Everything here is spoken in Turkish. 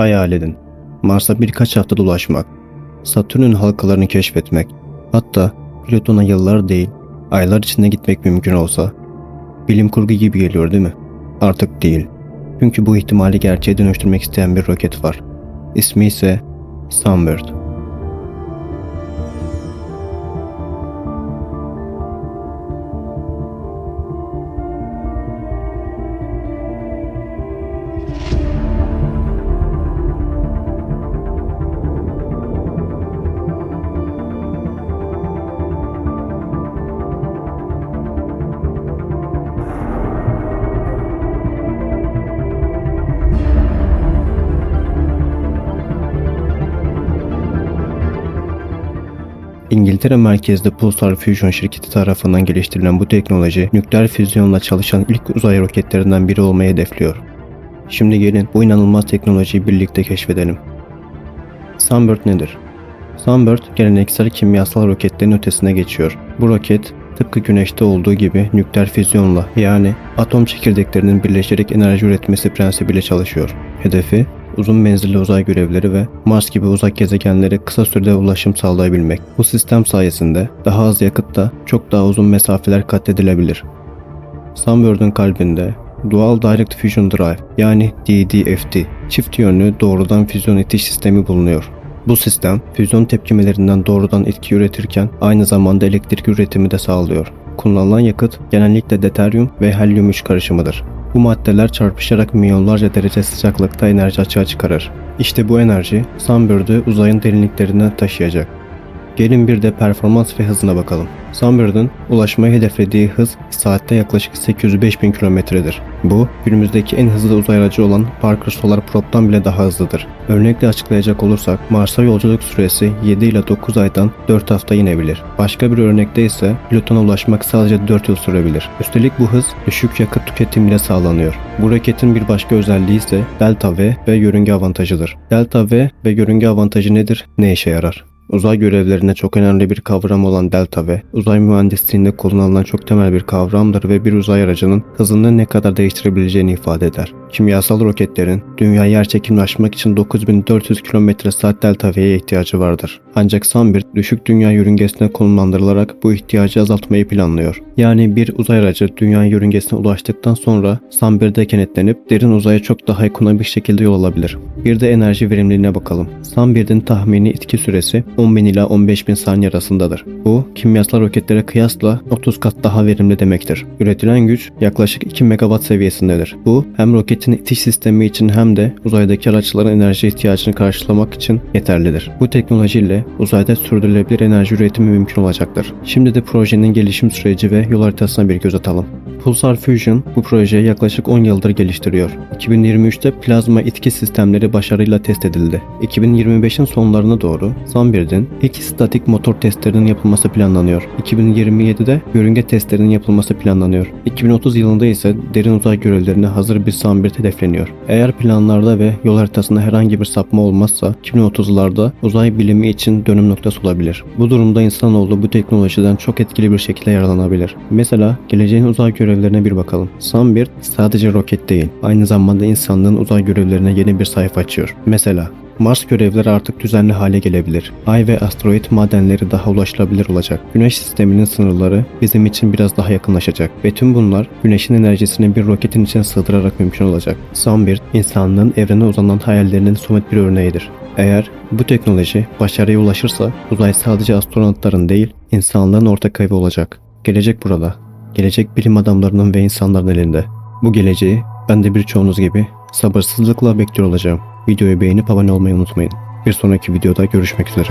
Hayal edin. Mars'a birkaç hafta dolaşmak, Satürn'ün halkalarını keşfetmek, hatta Plüton'a yıllar değil, aylar içinde gitmek mümkün olsa, bilim kurgu gibi geliyor değil mi? Artık değil. Çünkü bu ihtimali gerçeğe dönüştürmek isteyen bir roket var. İsmi ise Sunbird. İngiltere merkezli Pulsar Fusion şirketi tarafından geliştirilen bu teknoloji, nükleer füzyonla çalışan ilk uzay roketlerinden biri olmayı hedefliyor. Şimdi gelin bu inanılmaz teknolojiyi birlikte keşfedelim. Sunbird nedir? Sunbird, geleneksel kimyasal roketlerin ötesine geçiyor. Bu roket, tıpkı güneşte olduğu gibi nükleer füzyonla yani atom çekirdeklerinin birleşerek enerji üretmesi prensibiyle çalışıyor. Hedefi, uzun menzilli uzay görevleri ve Mars gibi uzak gezegenlere kısa sürede ulaşım sağlayabilmek. Bu sistem sayesinde daha az yakıtta çok daha uzun mesafeler kat edilebilir. Sunbird'ın kalbinde Dual Direct Fusion Drive yani DDFT çift yönlü doğrudan füzyon itiş sistemi bulunuyor. Bu sistem füzyon tepkimelerinden doğrudan etki üretirken aynı zamanda elektrik üretimi de sağlıyor. Kullanılan yakıt genellikle deuteryum ve helyum 3 karışımıdır. Bu maddeler çarpışarak milyonlarca derece sıcaklıkta enerji açığa çıkarır. İşte bu enerji Sunbird'ü uzayın derinliklerine taşıyacak. Gelin bir de performans ve hızına bakalım. Sunbird'ın ulaşmayı hedeflediği hız saatte yaklaşık 805 bin kilometredir. Bu günümüzdeki en hızlı uzay aracı olan Parker Solar Probe'dan bile daha hızlıdır. Örnekle açıklayacak olursak Mars'a yolculuk süresi 7 ile 9 aydan 4 hafta inebilir. Başka bir örnekte ise Plüton'a ulaşmak sadece 4 yıl sürebilir. Üstelik bu hız düşük yakıt tüketimiyle sağlanıyor. Bu raketin bir başka özelliği ise delta V ve yörünge avantajıdır. Delta V ve yörünge avantajı nedir? Ne işe yarar? Uzay görevlerine çok önemli bir kavram olan delta V, uzay mühendisliğinde kullanılan çok temel bir kavramdır ve bir uzay aracının hızını ne kadar değiştirebileceğini ifade eder. Kimyasal roketlerin dünyayı yerçekimle aşmak için 9400 km saat delta V'ye ihtiyacı vardır. Ancak Sunbird düşük dünya yörüngesine konumlandırılarak bu ihtiyacı azaltmayı planlıyor. Yani bir uzay aracı dünya yörüngesine ulaştıktan sonra Sunbird'e kenetlenip derin uzaya çok daha ekonomik şekilde yol alabilir. Bir de enerji verimliliğine bakalım. Sunbird'in tahmini itki süresi 10.000 ila 15.000 saniye arasındadır. Bu kimyasal roketlere kıyasla 30 kat daha verimli demektir. Üretilen güç yaklaşık 2 megawatt seviyesindedir. Bu hem roketin itiş sistemi için hem de uzaydaki araçların enerji ihtiyacını karşılamak için yeterlidir. Bu teknolojiyle uzayda sürdürülebilir enerji üretimi mümkün olacaktır. Şimdi de projenin gelişim süreci ve yol haritasına bir göz atalım. Pulsar Fusion bu projeyi yaklaşık 10 yıldır geliştiriyor. 2023'te plazma itki sistemleri başarıyla test edildi. 2025'in sonlarına doğru Sunbird'in ilk statik motor testlerinin yapılması planlanıyor. 2027'de yörünge testlerinin yapılması planlanıyor. 2030 yılında ise derin uzay görevlerine hazır bir Sunbird hedefleniyor. Eğer planlarda ve yol haritasında herhangi bir sapma olmazsa 2030'larda uzay bilimi için dönüm noktası olabilir. Bu durumda insanoğlu bu teknolojiden çok etkili bir şekilde yararlanabilir. Mesela geleceğin uzay görevlerine bir bakalım. Sunbird sadece roket değil, aynı zamanda insanlığın uzay görevlerine yeni bir sayfa açıyor. Mesela Mars görevleri artık düzenli hale gelebilir. Ay ve asteroid madenleri daha ulaşılabilir olacak. Güneş sisteminin sınırları bizim için biraz daha yakınlaşacak ve tüm bunlar güneşin enerjisini bir roketin içine sığdırarak mümkün olacak. Sunbird, insanlığın evrene uzanan hayallerinin somut bir örneğidir. Eğer bu teknoloji başarıya ulaşırsa uzay sadece astronotların değil, insanlığın ortak evi olacak. Gelecek burada. Gelecek bilim adamlarının ve insanların elinde. Bu geleceği ben de birçoğunuz gibi sabırsızlıkla bekliyor olacağım. Videoyu beğenip abone olmayı unutmayın. Bir sonraki videoda görüşmek üzere.